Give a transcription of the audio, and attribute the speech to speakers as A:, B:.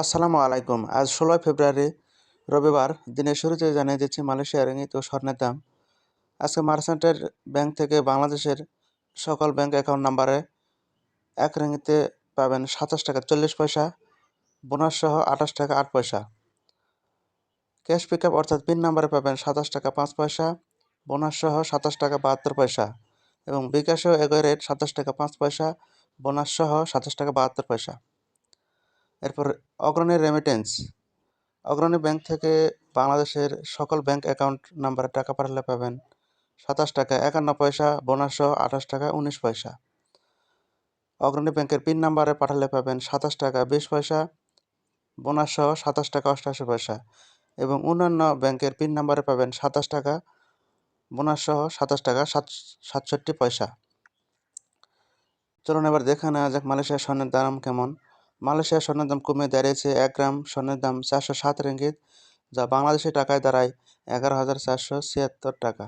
A: আসসালামু আলাইকুম। আজ ষোলোই ফেব্রুয়ারি, রবিবার, দিনের শুরুতে জানিয়ে দিচ্ছি মালয়েশিয়া রিঙ্গিত ও স্বর্ণের দাম। আজকে মার্চেন্টের ব্যাংক থেকে বাংলাদেশের সকল ব্যাংক অ্যাকাউন্ট নাম্বারে এক রিঙ্গিতে পাবেন সাতাশ টাকা চল্লিশ পয়সা, বোনাস সহ আঠাশ টাকা আট পয়সা। ক্যাশ পিক আপ অর্থাৎ পিন নাম্বারে পাবেন সাতাশ টাকা পাঁচ পয়সা, বোনাস সহ সাতাশ টাকা বাহাত্তর পয়সা এবং বিকাশেও একই রেট সাতাশ টাকা পাঁচ পয়সা, বোনাস সহ সাতাশ টাকা বাহাত্তর পয়সা। এরপর অগ্রণী রেমিটেন্স অগ্রণী ব্যাংক থেকে বাংলাদেশের সকল ব্যাংক অ্যাকাউন্ট নাম্বারে টাকা পাঠালে পাবেন সাতাশ টাকা, একান্ন পয়সা বোনাস সহ আঠাশ টাকা, উনিশ পয়সা। অগ্রণী ব্যাংকের পিন নাম্বারে পাঠালে পাবেন সাতাশ টাকা, বিশ পয়সা বোনাস সহ সাতাশ টাকা, অষ্টাশি পয়সা। এবং অন্যান্য ব্যাংকের পিন নাম্বারে পাবেন সাতাশ টাকা বোনাস সহ সাতাশ টাকা, সাত, সাতষট্টি পয়সা। চলুন এবার দেখে নেওয়া যাক মালয়েশিয়ার স্বর্ণের দাম কেমন। মালয়েশিয়ার স্বর্ণের দাম কমে দাঁড়িয়েছে এক গ্রাম স্বর্ণের দাম চারশো সাত রিঙ্গিত, যা বাংলাদেশি টাকায় দাঁড়ায় এগারো হাজার চারশো ছিয়াত্তর টাকা।